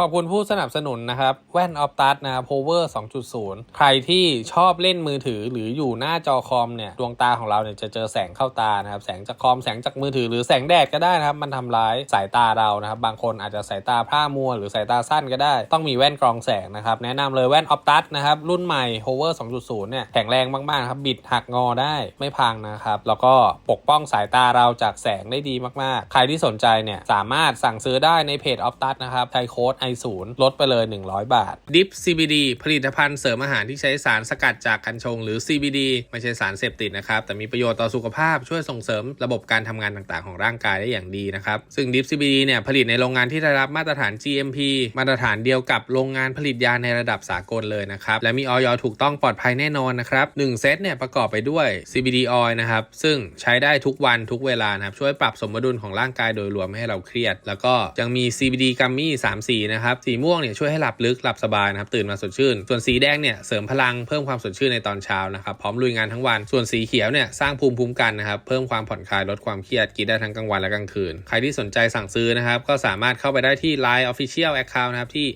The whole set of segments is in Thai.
ขอบคุณผู้สนับสนุนนะครับ แว่นออฟตัสนะครับ Power 2.0 ใครที่ชอบเล่นมือถือหรืออยู่หน้าจอคอมเนี่ย ดวงตาของเราเนี่ยจะเจอแสงเข้าตานะครับ แสงจากคอม แสงจากมือถือ หรือแสงแดดก็ได้นะครับ มันทำร้ายสายตาเรานะครับ บางคนอาจจะสายตาพร่ามัว หรือสายตาสั้นก็ได้ ต้องมีแว่นกรองแสงนะครับ แนะนำเลยแว่นออฟตัสนะครับ รุ่นใหม่ Power 2.0 เนี่ย แข็งแรงมากๆครับ บิดหักงอได้ ไม่พังนะครับ แล้วก็ปกป้องสายตาเราจากแสงได้ดีมากๆ ใครที่สนใจเนี่ย สามารถสั่งซื้อได้ในเพจออฟตัสนะครับ ใช้โค้ด i0 ลดไปเลย 100 บาท Dip CBD ผลิตภัณฑ์เสริมอาหารที่ใช้สารสกัดจากกัญชง หรือ CBD ไม่ใช่สารเสพติดนะครับ แต่มีประโยชน์ต่อสุขภาพช่วยส่งเสริมระบบการทำงานต่างๆ ของร่างกายได้อย่างดีนะครับ ซึ่ง Dip CBD เนี่ยผลิตในโรงงานที่ได้รับมาตรฐาน GMP มาตรฐานเดียวกับโรงงานผลิตยาในระดับสากลเลยนะครับและมีออยถูกต้องปลอดภัยแน่นอนนะครับ1เซตเนี่ยประกอบไปด้วย CBD oil นะครับซึ่งใช้ได้ทุกวันทุกเวลานะครับช่วยปรับสมดุลของร่างกายโดยรวมไม่ให้เราเครียด แล้วก็ยังมี CBD กัมมี่3สีนะครับสีม่วงเนี่ยช่วยให้หลับลึกหลับสบายนะครับตื่นมาสดชื่น ส่วนสีแดงเนี่ยเสริมพลังเพิ่มความสดชื่นในตอนเช้านะครับพร้อมลุยงานทั้งวันส่วนสีเขียวเนี่ยสร้างภูมิคุ้มกันนะครับเพิ่มความผ่อนคลายลดความเครียดกินได้ทั้งกลางวันและกลางคืน ใครที่สนใจสั่งซื้อนะครับก็สามารถเข้าไปได้ที่ Line Official Account นะครับที่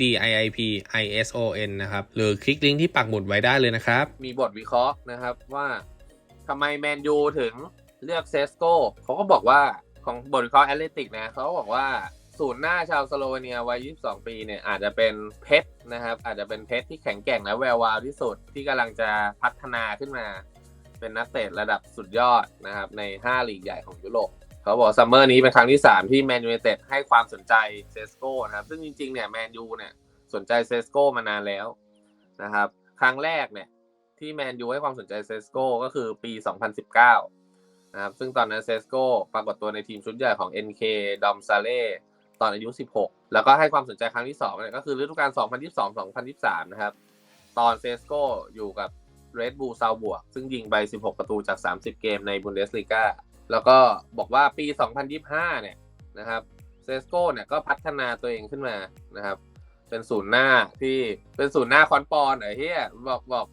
@diipison นะครับหรือคลิกลิงก์ที่ปักหมุดไว้ได้เลยนะครับมีบทวิเคราะห์นะครับว่าทำไมแมนยูถึงเลือกเซสโกเขาก็บอกว่าของบทวิเคราะห์แอตเลติกนะเขาก็บอกว่า ศูนย์หน้าชาวสโลวีเนียวัย 22 ปีเนี่ยอาจจะเป็นเพชรนะครับ อาจจะเป็นเพชรที่แข็งแกร่งและแวววาวที่สุดที่กำลังจะพัฒนาขึ้นมา เป็นนักเตะระดับสุดยอดนะครับ ใน 5 ลีกใหญ่ของยุโรปเขาบอกซัมเมอร์นี้เป็นครั้งที่ 3 ที่แมนยูเต็ดให้ความสนใจเซสโกนะครับ ซึ่งจริงๆเนี่ยแมนยูเนี่ยสนใจเซสโกมานานแล้วนะครับ ครั้งแรกเนี่ยที่แมนยูให้ความสนใจเซสโกก็คือปี 2019นะครับซึ่งตอนนั้นเซสโกปรากฏตัวในทีมชุดใหญ่ของ NK ดอมซาเล่ ตอนอายุ 16 แล้วก็ให้ความสนใจครั้งที่2เนี่ยก็คือฤดูกาล 2022-2023 นะครับ ตอนเซสโกอยู่กับเรดบูลซาวบวก ซึ่งยิงไป 16 ประตูจาก 30 เกมในบุนเดสลีกาแล้วก็บอกว่าปี 2025 เนี่ยนะครับเซสโกเนี่ยก็พัฒนาตัวเองขึ้นมานะครับ เป็นศูนย์หน้าที่เป็นศูนย์หน้าคอนปอนไอ้เหี้ยบอกบอก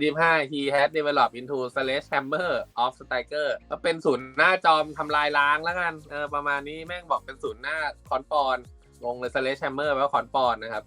2025 he had developed into sledgehammer of striker ก็เป็นศูนย์หน้าจอมทำลายล้างแล้วกันเออประมาณนี้แม่งบอกเป็นศูนย์หน้าคอนปอนงงเลย sledgehammer แปลว่าคอนปอนนะครับ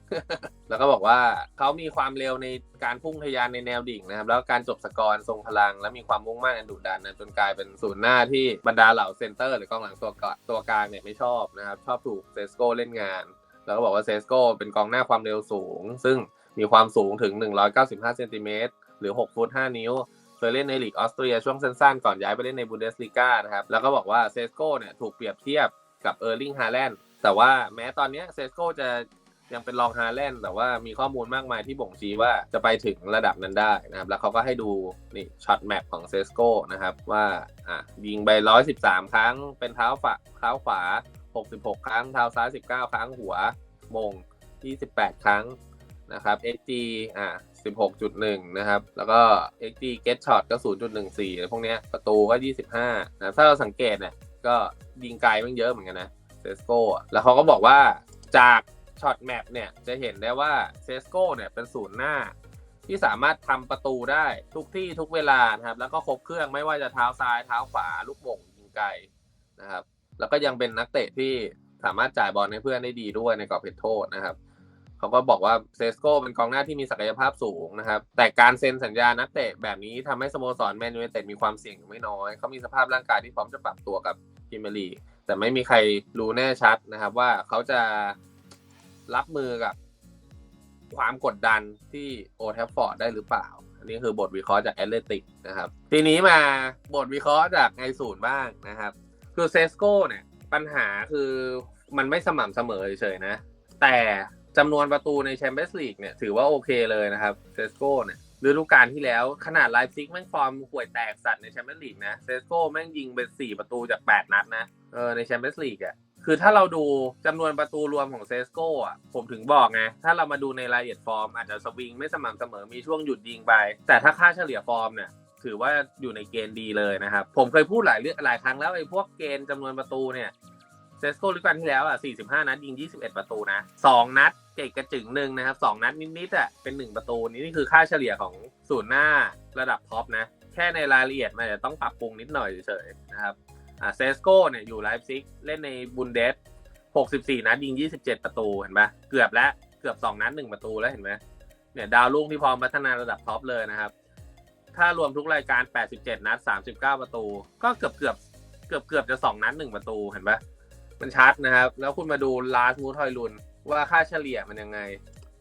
แล้วก็บอกว่าเขามีความเร็วในการพุ่งทะยานในแนวดิ่งนะครับ แล้วการจบสกอร์ทรงพลัง และมีความมุ่งมั่นอันดุดันนะจนกลายเป็นศูนย์หน้าที่บรรดาเหล่าเซนเตอร์ หรือ กองหลังตัวกตัวกลางเนี่ยไม่ชอบนะครับ ชอบถูกเซสโกเล่นงาน แล้วก็บอกว่าเซสโกเป็นกองหน้าความเร็วสูง ซึ่งมีความสูงถึง 195เซนติเมตรหรือ6ฟุต5นิ้ว เคยเล่นในลีกออสเตรียช่วงสั้นๆ ก่อนย้ายไปเล่นในบุนเดสลีกานะครับ แล้วก็บอกว่าเซสโกเนี่ยถูกเปรียบเทียบกับเออร์ลิงฮาแลนด์แต่ว่าแม้ตอนนี้เซสโกจะยังเป็นรองฮาแลนด์แต่ว่ามีข้อมูลมากมายที่บ่งชี้ว่าจะไปถึงระดับนั้นได้นะครับ แล้วเขาก็ให้ดูนี่ช็อตแมปของเซสโกนะครับว่าอะยิงไป 113 ครั้งเป็นเท้าฝาเท้าขวา 66 ครั้ง เท้าซ้าย 19 ครั้ง หัวมง 28 ครั้งนะครับ XG อะ16.1 นะครับ แล้วก็ XG get shot ก็ 0.14 พวกเนี้ยประตูก็ 25 นะ ถ้าเราสังเกตเนี่ย ก็ยิงไกลมันเยอะเหมือนกันนะ เซสโกแล้วเขาก็บอกว่าจากช็อตแมปเนี่ย จะเห็นได้ว่าเซสโกเนี่ย เป็นศูนย์หน้า ที่สามารถทำประตูได้ทุกที่ทุกเวลานะครับ แล้วก็ครบเครื่องไม่ว่าจะเท้าซ้ายเท้าขวา ลูกโป่งยิงไกลนะครับ แล้วก็ยังเป็นนักเตะที่สามารถจ่ายบอลให้เพื่อนได้ดีด้วยในกรอบเขตโทษนะครับเขาก็บอกว่าเซสโกเป็นกองหน้าที่มีศักยภาพสูงนะครับ แต่การเซ็นสัญญานักเตะแบบนี้ทำให้สโมสรแมนยู i นเต็ดมีความเสี่ยงอยู่ไม่น้อย เขามีสภาพร่างกายที่พร้อมจะปรับตัวกับพรีเมียร์ลีกแต่ไม่มีใครรู้แน่ชัดนะครับ ว่าเขาจะรับมือกับความกดดันที่โอแทฟฟอร์ดได้หรือเปล่า อันนี้คือบทวิเคราะห์จากแอตเลติกนะครับ ทีนี้มาบทวิเคราะห์จากไอศูนย์บ้างนะครับ คือเซสโกเนี่ย ปัญหาคือมันไม่สม่ำเสมอเฉยๆนะ แต่จำนวนประตูในแชมเปี้ยนส์ลีกเนี่ย ถือว่าโอเคเลยนะครับเซสโกเนี่ยฤดูกาลที่แล้วขนาดไลฟ์ซิกแม่งฟอร์มห่วยแตกสัตว์ในแชมเปี้ยนส์ลีกนะเซสโกแม่งยิงเป็น4ประตูจาก 8 นัดนะเออในแชมเปี้ยนส์ลีกอะคือถ้าเราดูจำนวนประตูรวมของเซสโกอะผมถึงบอกไง ถ้าเรามาดูในรายละเอียดฟอร์ม อาจจะสวิงไม่สม่ำเสมอมีช่วงหยุดยิงไป แต่ถ้าค่าเฉลี่ยฟอร์มเนี่ย ถือว่าอยู่ในเกณฑ์ดีเลยนะครับ ผมเคยพูดหลายเรื่องหลายครั้งแล้วไอ้พวกเกณฑ์จำนวนประตูเนี่ยเซสโกฤดูกาลที่แล้วอะ 45 นัดยิง 21 ประตูนะ 2 นัดเก่งกระจึงหนึ่งนะครับ 2 นัดนิดๆอะเป็น 1 ประตูนี่นี่คือค่าเฉลี่ยของศูนย์หน้าระดับท็อปนะ แค่ในรายละเอียดมันจะต้องปรับปรุงนิดหน่อยเฉยๆนะครับอ่าเซสโกเนี่ยอยู่ไลฟ์ซิกเล่นในบุนเดส 64 นัดยิง 27 ประตูเห็นปะเกือบแล้วเกือบ 2 นัด 1 ประตูแล้วเห็นไหมเนี่ยดาวรุ่งที่พร้อมพัฒนาระดับท็อปเลยนะครับ ถ้ารวมทุกรายการ 87 นัด 39 ประตู ก็เกือบเกือบเกือบเกือบจะ2นัด1ประตูเห็นปะมันชัดนะครับ แล้วคุณมาดูลาสมูทอยลุนว่าค่าเฉลี่ยมันยังไง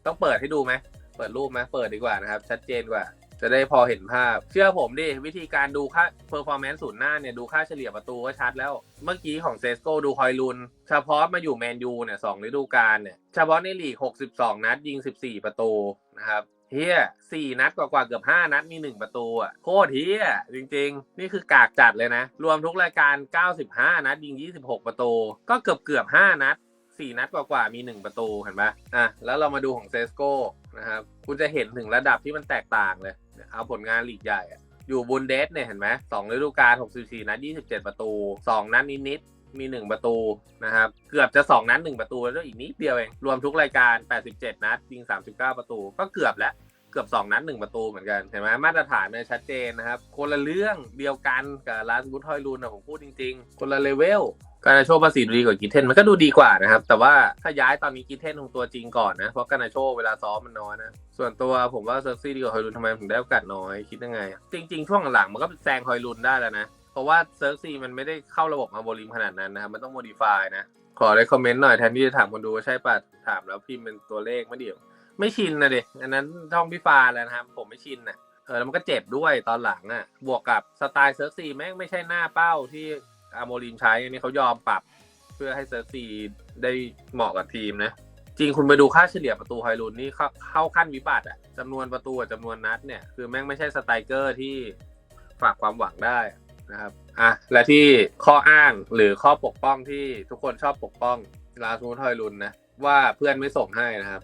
ต้องเปิดให้ดูไหม เปิดรูปไหมเปิดดีกว่านะครับ ชัดเจนกว่า จะได้พอเห็นภาพ เชื่อผมดิ วิธีการดูค่า performance ศูนย์หน้าเนี่ยดูค่าเฉลี่ยประตูก็ชัดแล้ว เมื่อกี้ของเซสโกดูคอยลุน เฉพาะมาอยู่แมนยูเนี่ยสองฤดูกาลเนี่ย เฉพาะในลีก 62 นัดยิง 14 ประตูนะครับ เฮียสี่นัดกว่าๆเกือบ5นัดมี1ประตูอะโคตรเฮียจริง ๆ นี่คือกากจัดเลยนะ รวมทุกรายการ 95 นัดยิง 26 ประตู ก็เกือบเกือบๆ5นัดสี่นัดกว่าๆมีหนึ่งประตูเห็นปะอะแล้วเรามาดูของเซสโก้นะครับคุณจะเห็นถึงระดับที่มันแตกต่างเลย เอาผลงานลีกใหญ่อะอยู่บุนเดสเนี่ยเห็นไหมสองฤดูกาล64 นัด 27 ประตู 2 นัดนิดๆมี 1 ประตูนะครับ เกือบจะ 2 นัด 1 ประตูแล้วอีกนิดเดียวเอง รวมทุกรายการ 87 นัดยิง 39 ประตู ก็เกือบแล้ว เกือบ 2 นัด1ประตูเหมือนกันเห็นไหมมาตรฐานเนี่ยชัดเจนนะครับ คนละเรื่องเดียวกันกับลาสบุทอยลูนนะผมพูดจริง ๆ คนละเลเวลการนาโชภาษีดูดีกว่ากิเทนมันก็ดูดีกว่านะครับ แต่ว่าถ้าย้ายตอนนี้กิเทนของตัวจริงก่อนนะ เพราะการนาโชเวลาซ้อมมันน้อยนะ ส่วนตัวผมว่าเซอร์ซี่ดีกว่าฮอยลุนทำไมถึงได้โอกาสน้อยคิดยังไง จริง ๆ ช่วงหลังมันก็แซงฮอยลุนได้แล้วนะ เพราะว่าเซิร์ซีมันไม่ได้เข้าระบบมาโบลิมขนาดนั้นนะครับมันต้องโมดิฟายนะขอได้คอมเมนต์หน่อยแทนที่จะถามคนดูว่าใช่ป่ะถามแล้วพิมพ์เป็นตัวเลขไม่เดียว ไม่ชินนะเด็อันนั้นช่องพี่ฟาแล้วนะครับ ผมไม่ชินน่ะเออแล้วมันก็เจ็บด้วยตอนหลังอะ บวกกับสไตล์เซิร์ฟซีแม่งไม่ใช่หน้าเป้าที่อาโมลิมใช้อันนี้เขายอมปรับเพื่อให้เซิร์ฟซีได้เหมาะกับทีมนะ จริงคุณไปดูค่าเฉลี่ยประตูไฮรูนนี่เข้าเข้าขั้นวิบัติอะจำนวนประตูกับจำนวนนัดเนี่ยคือแม่งไม่ใช่สไตรเกอร์ที่ฝากความหวังได้นะครับอะและที่ข้ออ้างหรือข้อปกป้องที่ทุกคนชอบปกป้องลาซูทอยลุนนะว่าเพื่อนไม่ส่งให้นะครับ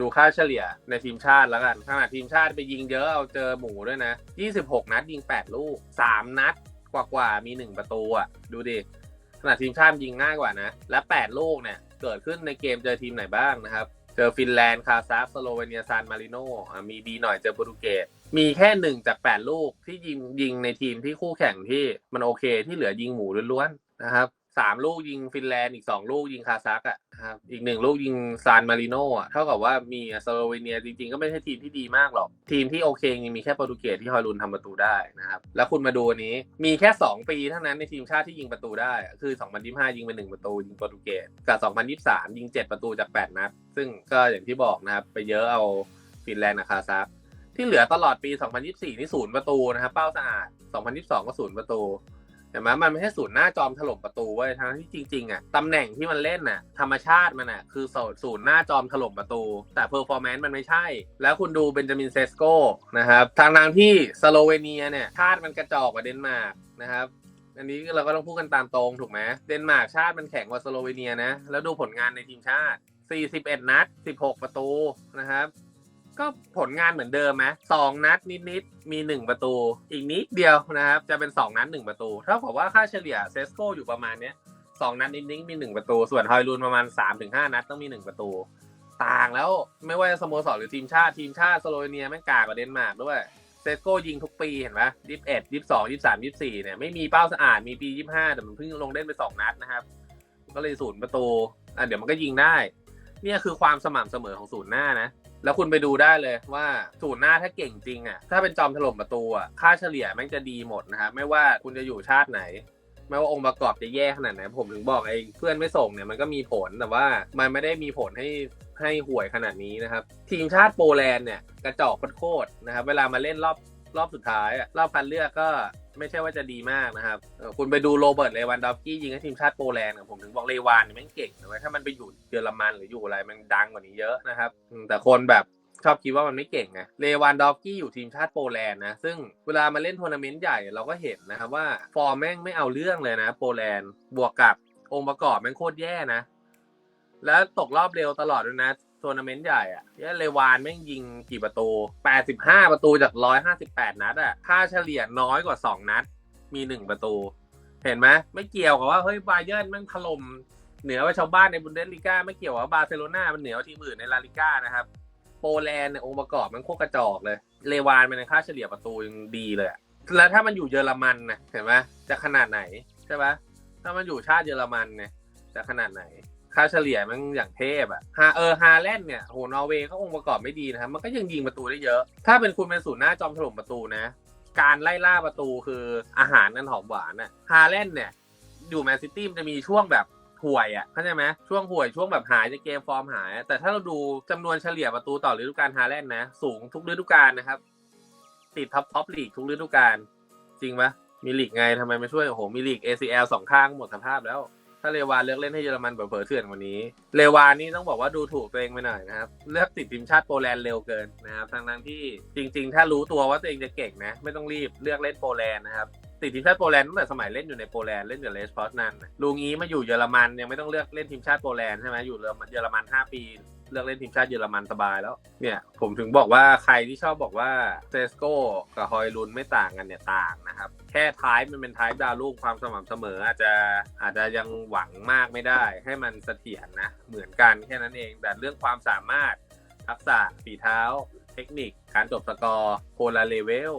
ดูค่าเฉลี่ยในทีมชาติแล้วกันขนาดทีมชาติไปยิงเยอะเอาเจอหมูด้วยนะ 26 นัดยิง 8 ลูก 3 นัดกว่าๆมี 1 ประตูอะ ดูดิขนาดทีมชาติยิงง่ายกว่านะ และ 8 ลูกเนี่ย เกิดขึ้นในเกมเจอทีมไหนบ้างนะครับ เจอฟินแลนด์ คาซัคสโลเวเนียซานมาริโนอะมีดีหน่อยเจอโปรตุเกสมีแค่หนึ่งจาก 8 ลูกที่ยิงยิงในทีมที่คู่แข่งที่มันโอเคที่เหลือยิงหมูล้วนๆนะครับ สามลูกยิงฟินแลนด์อีกสองลูกยิงคาซัคอะครับอีกหนึ่งลูกยิงซานมาริโนอะเท่ากับว่ามีสโลเวเนียจริงๆ ก็ไม่ใช่ทีมที่ดีมากหรอก ทีมที่โอเคยังมีแค่โปรตุเกสที่ฮอยลุนทำประตูได้นะครับ แล้วคุณมาดูอันนี้มีแค่ 2 ปีเท่านั้นในทีมชาติที่ยิงประตูได้ คือ 2025 ยิงไป1ประตูยิงโปรตุเกสกับ2023 ยิง 7 ประตูจาก 8 นัด ซึ่งก็อย่างที่บอกนะครับไปเยอะเอาฟินแลนด์กับคาซัคที่เหลือตลอดปี 2024 นี่ศูนย์ประตูนะครับเป้าสะอาด 2022 ก็ศูนย์ประตู เห็นไหมมันไม่ใช่ศูนย์หน้าจอมถล่มประตูเว้ยทั้งที่จริงๆอะตำแหน่งที่มันเล่นน่ะธรรมชาติมันอะคือศูนย์หน้าจอมถล่มประตู แต่เพอร์ฟอร์แมนซ์มันไม่ใช่ แล้วคุณดูเบนจามินเซสโกนะครับทางทางที่สโลเวเนียเนี่ยชาติมันกระจอกกว่าเดนมาร์กนะครับอันนี้เราก็ต้องพูดกันตามตรงถูกไหมเดนมาร์กชาติมันแข็งกว่าสโลเวเนียนะแล้วดูผลงานในทีมชาติ 41 นัด 16 ประตูนะครับ ก็ผลงานเหมือนเดิมไหมสองนัดนิดๆ มีหนึ่งประตู อีกนิดเดียวนะครับ จะเป็นสองนัดหนึ่งประตูเท่ากับว่าค่าเฉลี่ยเซสโกอยู่ประมาณเนี้ยสองนัดนิดๆมีหนึ่งประตู ส่วนฮอยลูนประมาณสามถึงห้านัดต้องมีหนึ่งประตู ต่างแล้วไม่ว่าจะสโมสรหรือทีมชาติทีมชาติสโลเวเนียแม่งกากกว่าเดนมาร์กด้วยเซสโกยิงทุกปีเห็นไหมยี่สิบเอ็ดยี่สิบสองยี่สิบสามยี่สิบสี่เนี่ยไม่มีเป้าสะอาดมีปียี่สิบห้าแต่มันเพิ่งลงเล่นไปสองนัดนะครับ ก็เลยศูนย์ประตูอะเดี๋ยวมันก็ยิงได้ เนี่ยคือความสม่ำเสมอของศูนย์หน้านะ แล้วคุณไปดูได้เลยว่าศูนย์หน้าถ้าเก่งจริงอะถ้าเป็นจอมถล่มประตูอะค่าเฉลี่ยแม่งจะดีหมดนะครับไม่ว่าคุณจะอยู่ชาติไหน ไม่ว่าองค์ประกอบจะแย่ขนาดไหนผมถึงบอกไอ้เพื่อนไม่ส่งเนี่ยมันก็มีผลแต่ว่ามันไม่ได้มีผลให้ให้ห่วยขนาดนี้นะครับ ทีมชาติโปแลนด์เนี่ยกระจอกโคตรๆนะครับ เวลามาเล่นรอบรอบสุดท้ายอะรอบคัดเลือกก็ ไม่ใช่ว่าจะดีมากนะครับเออคุณไปดูโรเบิร์ตเลวันดอฟสกี้ยิงให้ทีมชาติโปแลนด์ผมถึงบอกเลวานเนี่ยแม่งเก่งนะเว้ยถ้ามันไปอยู่เยอรมันหรืออยู่อะไรมันดังกว่านี้เยอะนะครับอืมแต่คนแบบชอบคิดว่ามันไม่เก่งไงเลวานดอฟกี้อยู่ทีมชาติโปแลนด์นะ ซึ่งเวลามาเล่นทัวร์นาเมนต์ใหญ่เราก็เห็นนะครับว่าฟอร์มแม่งไม่เอาเรื่องเลยนะ โปแลนด์บวกกับองค์ประกอบแม่งโคตรแย่นะ แล้วตกรอบเร็วตลอดด้วยนะ ทัวร์นาเมนต์ใหญ่อะเยเลวานแม่งยิงกี่ประตู 85 ประตูจาก 158 นัดอะค่าเฉลี่ยน้อยกว่า 2 นัด มี 1 ประตู เห็นไหมไม่เกี่ยวกับว่า เฮ้ย บาเยิร์นแม่งถล่มเหนือกว่าชาวบ้านในบุนเดสลีกาไม่เกี่ยวกับบาร์เซโลนามันเหนือกว่าทีมอื่นในลาลิก้านะครับ โปแลนด์เนี่ยองค์ประกอบมันโคตรกระจอกเลย เลวานเป็นค่าเฉลี่ยประตูยังดีเลยแล้วถ้ามันอยู่เยอรมันนะเห็นไหมจะขนาดไหนใช่ไหมถ้ามันอยู่ชาติเยอรมันเนี่ยจะขนาดไหน ค่าเฉลี่ยมันอย่างเทพอะฮาเออฮาแลนด์เนี่ยโหนอร์เวย์ก็องค์ประกอบไม่ดีนะครับ มันก็ยังยิงประตูได้เยอะ ถ้าเป็นคุณเป็นศูนย์หน้าจอมถล่มประตูนะ การไล่ล่าประตูคืออาหารนั่นหอมหวานอะฮาแลนด์เนี่ยอยู่แมนซิตี้มันจะมีช่วงแบบห่วยอะเข้าใจไหมช่วงห่วยช่วงแบบหายจากเกมฟอร์มหาย แต่ถ้าเราดูจำนวนเฉลี่ยประตูต่อฤดูกาลฮาแลนด์นะ สูงทุกฤดูกาลนะครับ ติดท็อปท็อปลีกทุกฤดูกาลจริงปะมีลีกไงทำไมไม่ช่วย โอ้โห มีลีก ACL สองข้างหมดสภาพแล้ว ถ้าเลวานเลือกเล่นให้เยอรมันแบบเผลอเถื่อนกว่านี้ เลวานนี่ต้องบอกว่าดูถูกตัวเองไปหน่อยนะครับ เลือกติดทีมชาติโปแลนด์เร็วเกินนะครับทั้งทั้งที่จริง ๆ ถ้ารู้ตัวว่าตัวเองจะเก่งนะ ไม่ต้องรีบเลือกเล่นโปแลนด์นะครับติดทีมชาติโปแลนด์ตั้งแต่สมัยเล่นอยู่ในโปแลนด์เล่นกับเลสพอสนันน่ะลุงนี้มาอยู่เยอรมันยังไม่ต้องเลือกเล่นทีมชาติโปแลนด์ใช่ไหมอยู่เยอรมันห้าปี เลือกเล่นทีมชาติเยอรมันสบายแล้ว เนี่ยผมถึงบอกว่าใครที่ชอบบอกว่าเซสโก้กับฮอยลุนไม่ต่างกันเนี่ยต่างนะครับ แค่ท้ายมันเป็นท้ายดาวลูกความสม่ำเสมอ อาจจะอาจจะยังหวังมากไม่ได้ ให้มันเสถียรนะเหมือนกันแค่นั้นเอง แต่เรื่องความสามารถทักษะฝีเท้า เทคนิค การจบสกอร์โคละเลเวล